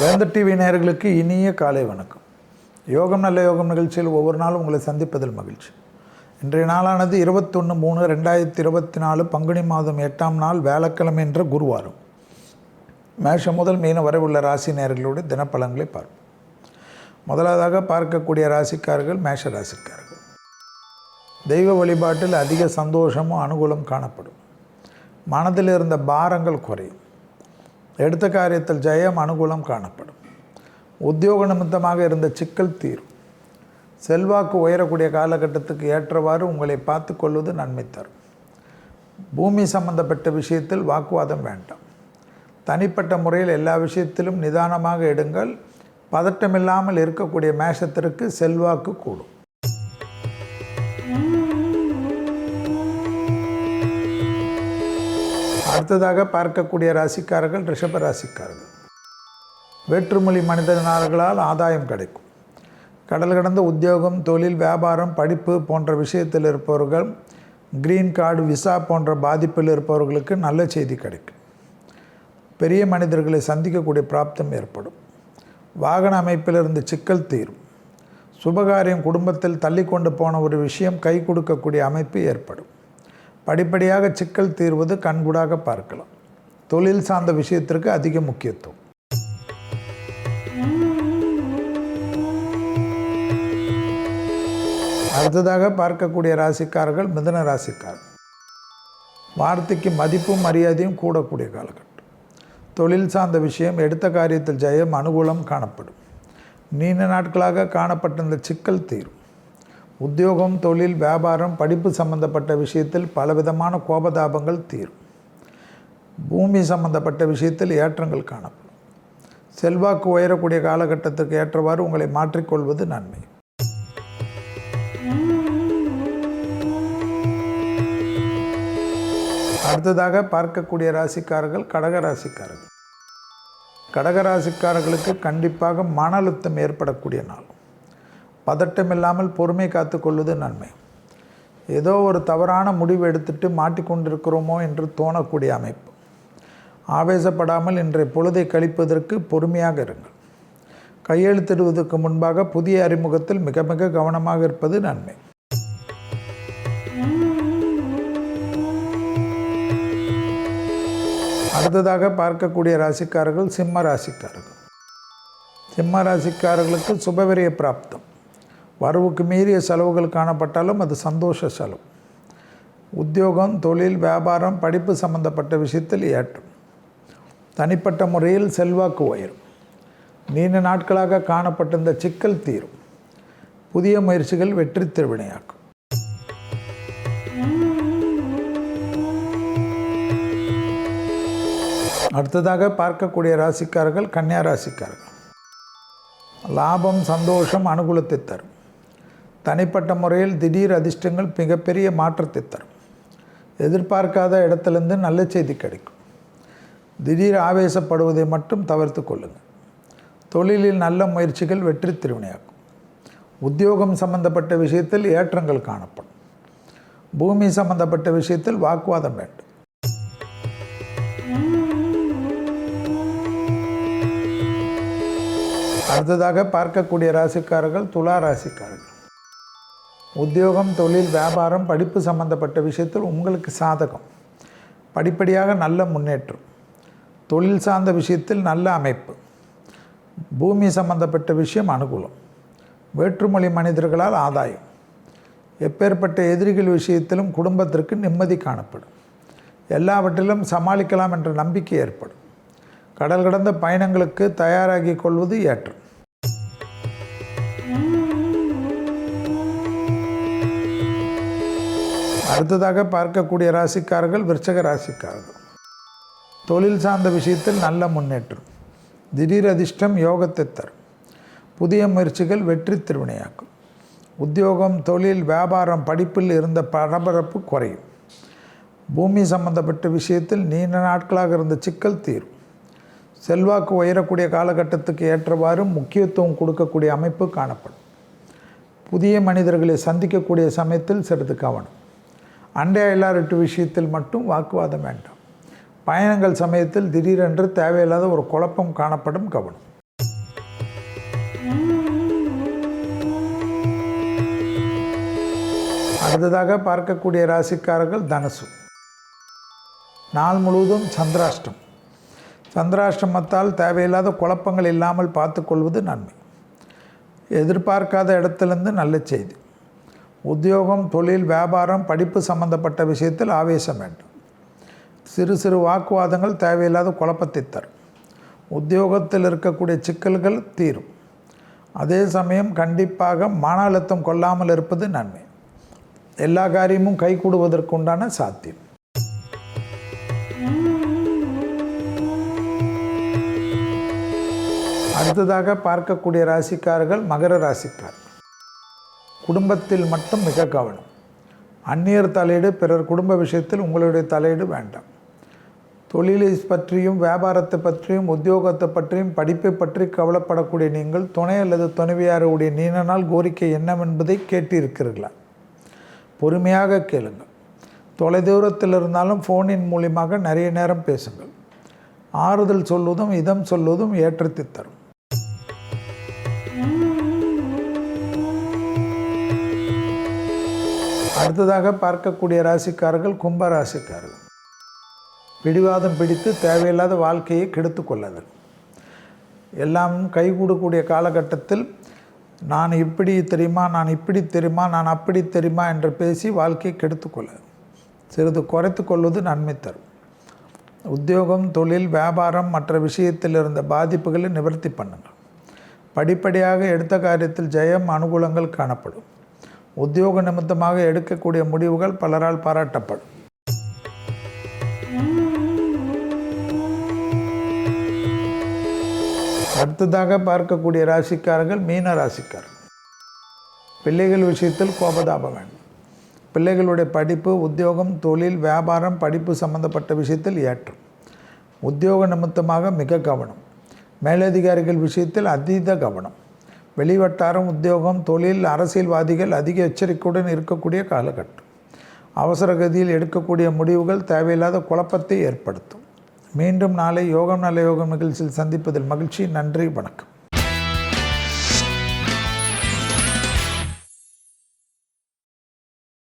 வேந்த TV நேயர்களுக்கு இனிய காலை வணக்கம். யோகம் நல்ல யோகம் நிகழ்ச்சியில் ஒவ்வொரு நாளும் உங்களை சந்திப்பதில் மகிழ்ச்சி. இன்றைய நாளானது இருபத்தொன்று மூணு ரெண்டாயிரத்தி இருபத்தி நாலு பங்குனி மாதம் எட்டாம் நாள் வேலைக்கிழமை என்ற குருவாரம். மேஷம் முதல் மீன வரை உள்ள ராசி நேயர்களுடைய தினப்பலன்களை பார்ப்போம். முதலாவதாக பார்க்கக்கூடிய ராசிக்காரர்கள் மேஷ ராசிக்காரர்கள். தெய்வ வழிபாட்டில் அதிக சந்தோஷமும் அனுகூலம் காணப்படும். மனதில் இருந்த பாரங்கள் குறையும். எடுத்த காரியத்தில் ஜெயம் அனுகூலம் காணப்படும். உத்தியோக நிமித்தமாக இருந்த சிக்கல் தீரும். செல்வாக்கு உயரக்கூடிய காலகட்டத்துக்கு ஏற்றவாறு உங்களை பார்த்து கொள்வது நன்மை தரும். பூமி சம்பந்தப்பட்ட விஷயத்தில் வாக்குவாதம் வேண்டாம். தனிப்பட்ட முறையில் எல்லா விஷயத்திலும் நிதானமாக எடுங்கள். பதட்டமில்லாமல் இருக்கக்கூடிய மேஷத்திற்கு செல்வாக்கு கூடும். அடுத்ததாக பார்க்கக்கூடிய ராசிக்காரர்கள் ரிஷப ராசிக்காரர்கள். வேற்றுமொழி மனிதனார்களால் ஆதாயம் கிடைக்கும். கடல் கடந்த உத்தியோகம் தொழில் வியாபாரம் படிப்பு போன்ற விஷயத்தில் இருப்பவர்கள் கிரீன் கார்டு விசா போன்ற பாதிப்பில் இருப்பவர்களுக்கு நல்ல செய்தி கிடைக்கும். பெரிய மனிதர்களை சந்திக்கக்கூடிய பிராப்தம் ஏற்படும். வாகன அமைப்பிலிருந்து சிக்கல் தீரும். சுபகாரியம் குடும்பத்தில் தள்ளி கொண்டு போன ஒரு விஷயம் கை கொடுக்கக்கூடிய அமைப்பு ஏற்படும். படிப்படியாக சிக்கல் தீர்வது கண்கூடாக பார்க்கலாம். தொழில் சார்ந்த விஷயத்திற்கு அதிக முக்கியத்துவம். அடுத்ததாக பார்க்கக்கூடிய ராசிக்காரர்கள் மிதுன ராசிக்காரர்கள் வார்த்தைக்கு மதிப்பும் மரியாதையும் கூடக்கூடிய காலகட்டம். தொழில் சார்ந்த விஷயம் எடுத்த காரியத்தில் ஜெயம் அனுகூலம் காணப்படும். நீண்ட நாட்களாக காணப்பட்டிருந்த சிக்கல் தீரும். உத்தியோகம் தொழில் வியாபாரம் படிப்பு சம்பந்தப்பட்ட விஷயத்தில் பலவிதமான கோபதாபங்கள் தீரும். பூமி சம்பந்தப்பட்ட விஷயத்தில் ஏற்றங்கள் காணப்படும். செல்வாக்கு உயரக்கூடிய காலகட்டத்திற்கு ஏற்றவாறு உங்களை மாற்றிக்கொள்வது நன்மை. அடுத்ததாக பார்க்கக்கூடிய ராசிக்காரர்கள் கடக ராசிக்காரர்கள் கடக ராசிக்காரர்களுக்கு கண்டிப்பாக மன அழுத்தம் ஏற்படக்கூடிய நாள். பதட்டம் இல்லாமல் பொறுமை காத்துக்கொள்வது நன்மை. ஏதோ ஒரு தவறான முடிவு எடுத்துட்டு மாட்டிக்கொண்டிருக்கிறோமோ என்று தோணக்கூடிய அமைப்பு. ஆவேசப்படாமல் இன்றைய பொழுதை கழிப்பதற்கு பொறுமையாக இருங்கள். கையெழுத்திடுவதற்கு முன்பாக புதிய அறிமுகத்தில் மிக மிக கவனமாக இருப்பது நன்மை. அடுத்ததாக பார்க்கக்கூடிய ராசிக்காரர்கள் சிம்ம ராசிக்காரர்கள். சிம்ம ராசிக்காரர்களுக்கு சுபவிரிய பிராப்தம். வரவுக்கு மீறிய செலவுகள் காணப்பட்டாலும் அது சந்தோஷ செலவு. உத்தியோகம் தொழில் வியாபாரம் படிப்பு சம்பந்தப்பட்ட விஷயத்தில் ஏற்றம். தனிப்பட்ட முறையில் செல்வாக்கு உயரும். நீண்ட நாட்களாக காணப்பட்டிருந்த சிக்கல் தீரும். புதிய முயற்சிகள் வெற்றி திருவினையாக்கும். அடுத்ததாக பார்க்கக்கூடிய ராசிக்காரர்கள் கன்னியா ராசிக்காரர்கள். லாபம் சந்தோஷம் அனுகூலத்தை தரும். தனிப்பட்ட முறையில் திடீர் அதிர்ஷ்டங்கள் மிகப்பெரிய மாற்றத்தை தரும். எதிர்பார்க்காத இடத்துலேருந்து நல்ல செய்தி கிடைக்கும். திடீர் ஆவேசப்படுவதை மட்டும் தவிர்த்து கொள்ளுங்கள். தொழிலில் நல்ல முயற்சிகள் வெற்றி திருவினையாக்கும். உத்தியோகம் சம்பந்தப்பட்ட விஷயத்தில் ஏற்றங்கள் காணப்படும். பூமி சம்பந்தப்பட்ட விஷயத்தில் வாக்குவாதம் வேண்டும். அடுத்ததாக பார்க்கக்கூடிய ராசிக்காரர்கள் துலா ராசிக்காரர்கள். உத்தியோகம் தொழில் வியாபாரம் படிப்பு சம்பந்தப்பட்ட விஷயத்தில் உங்களுக்கு சாதகம். படிப்படியாக நல்ல முன்னேற்றம். தொழில் சார்ந்த விஷயத்தில் நல்ல அமைப்பு. பூமி சம்பந்தப்பட்ட விஷயம் அனுகூலம். வேற்றுமொழி மனிதர்களால் ஆதாயம். எப்பேற்பட்ட எதிரிகள் விஷயத்திலும் குடும்பத்திற்கு நிம்மதி காணப்படும். எல்லாவற்றிலும் சமாளிக்கலாம் என்ற நம்பிக்கை ஏற்படும். கடல் கடந்த பயணங்களுக்கு தயாராகி கொள்வது ஏற்றம். அடுத்ததாக பார்க்கக்கூடிய ராசிக்காரர்கள் விருச்சக ராசிக்காரர்கள். தொழில் சார்ந்த விஷயத்தில் நல்ல முன்னேற்றம். திடீர் அதிர்ஷ்டம் யோகத்தை தரும். புதிய முயற்சிகள் வெற்றி திருவினையாக்கும். உத்தியோகம் தொழில் வியாபாரம் படிப்பில் இருந்த பரபரப்பு குறையும். பூமி சம்பந்தப்பட்ட விஷயத்தில் நீண்ட நாட்களாக இருந்த சிக்கல் தீரும். செல்வாக்கு உயரக்கூடிய காலகட்டத்துக்கு ஏற்றவாறு முக்கியத்துவம் கொடுக்கக்கூடிய அமைப்பு காணப்படும். புதிய மனிதர்களை சந்திக்கக்கூடிய சமயத்தில் சிறிது கவனம். அண்டை அயலாரட்டு விஷயத்தில் மட்டும் வாக்குவாதம் வேண்டும். பயணங்கள் சமயத்தில் திடீரென்று தேவையில்லாத ஒரு குழப்பம் காணப்படும் கவனம். அடுத்ததாக பார்க்கக்கூடிய ராசிக்காரர்கள் தனுசு. நாள் முழுவதும் சந்திராஷ்டம். சந்திராஷ்டமத்தால் தேவையில்லாத குழப்பங்கள் இல்லாமல் பார்த்துக்கொள்வது நன்மை. எதிர்பார்க்காத இடத்துலேருந்து நல்ல செய்தி. உத்தியோகம் தொழில் வியாபாரம் படிப்பு சம்பந்தப்பட்ட விஷயத்தில் ஆவேசம் வேண்டும். சிறு சிறு வாக்குவாதங்கள் தேவையில்லாத குழப்பத்தை தரும். உத்தியோகத்தில் இருக்கக்கூடிய சிக்கல்கள் தீரும். அதே சமயம் கண்டிப்பாக மன அழுத்தம் கொள்ளாமல் இருப்பது நன்மை. எல்லா காரியமும் கைகூடுவதற்குண்டான சாத்தியம். அடுத்ததாக பார்க்கக்கூடிய ராசிக்காரர்கள் மகர ராசிக்கார் குடும்பத்தில் மட்டும் மிக கவனம். அந்நியர் தலையீடு பிறர் குடும்ப விஷயத்தில் உங்களுடைய தலையீடு வேண்டாம். தொழிலை பற்றியும் வியாபாரத்தை பற்றியும் உத்தியோகத்தை பற்றியும் படிப்பை பற்றி கவலைப்படக்கூடிய நீங்கள் துணை அல்லது துணைவியாருடைய நீண்ட நாள் கோரிக்கை என்னவென்பதை கேட்டிருக்கிறீர்களா? பொறுமையாக கேளுங்கள். தொலைதூரத்தில் இருந்தாலும் ஃபோனின் மூலியமாக நிறைய நேரம் பேசுங்கள். ஆறுதல் சொல்வதும் இதம் சொல்வதும் ஏற்றத்தை தரும். அடுத்ததாக பார்க்கக்கூடிய ராசிக்காரர்கள் கும்ப ராசிக்காரர்கள். பிடிவாதம் பிடித்து தேவையில்லாத வாழ்க்கையை கெடுத்து கொள்ளாதல் எல்லாம் கைகூடக்கூடிய காலகட்டத்தில் நான் இப்படி தெரியுமா நான் இப்படி தெரியுமா நான் அப்படி தெரியுமா என்று பேசி வாழ்க்கையை கெடுத்துக்கொள்ள சிறிது குறைத்து கொள்வது நன்மை தரும். உத்தியோகம் தொழில் வியாபாரம் மற்ற விஷயத்தில் இருந்த பாதிப்புகளை நிவர்த்தி பண்ணுங்கள். படிப்படியாக எடுத்த காரியத்தில் ஜெயம் அனுகூலங்கள் காணப்படும். உத்தியோக நிமித்தமாக எடுக்கக்கூடிய முடிவுகள் பலரால் பாராட்டப்படும். அடுத்ததாக பார்க்கக்கூடிய ராசிக்காரர்கள் மீன ராசிக்காரர்கள் பிள்ளைகள் விஷயத்தில் கோபதாபம் வேண்டும் பிள்ளைகளுடைய படிப்பு உத்தியோகம் தொழில் வியாபாரம் படிப்பு சம்பந்தப்பட்ட விஷயத்தில் ஏற்றம். உத்தியோக நிமித்தமாக மிக கவனம். மேலதிகாரிகள் விஷயத்தில் அதீத கவனம். வெளிவட்டாரம் உத்தியோகம் தொழில் அரசியல்வாதிகள் அதிக எச்சரிக்கையுடன் இருக்கக்கூடிய காலகட்டம். அவசர கதியில் எடுக்கக்கூடிய முடிவுகள் தேவையில்லாத குழப்பத்தை ஏற்படுத்தும். மீண்டும் நாளை யோகம் நல்ல யோகம் நிகழ்ச்சியில் சந்திப்பதில் மகிழ்ச்சி. நன்றி வணக்கம்.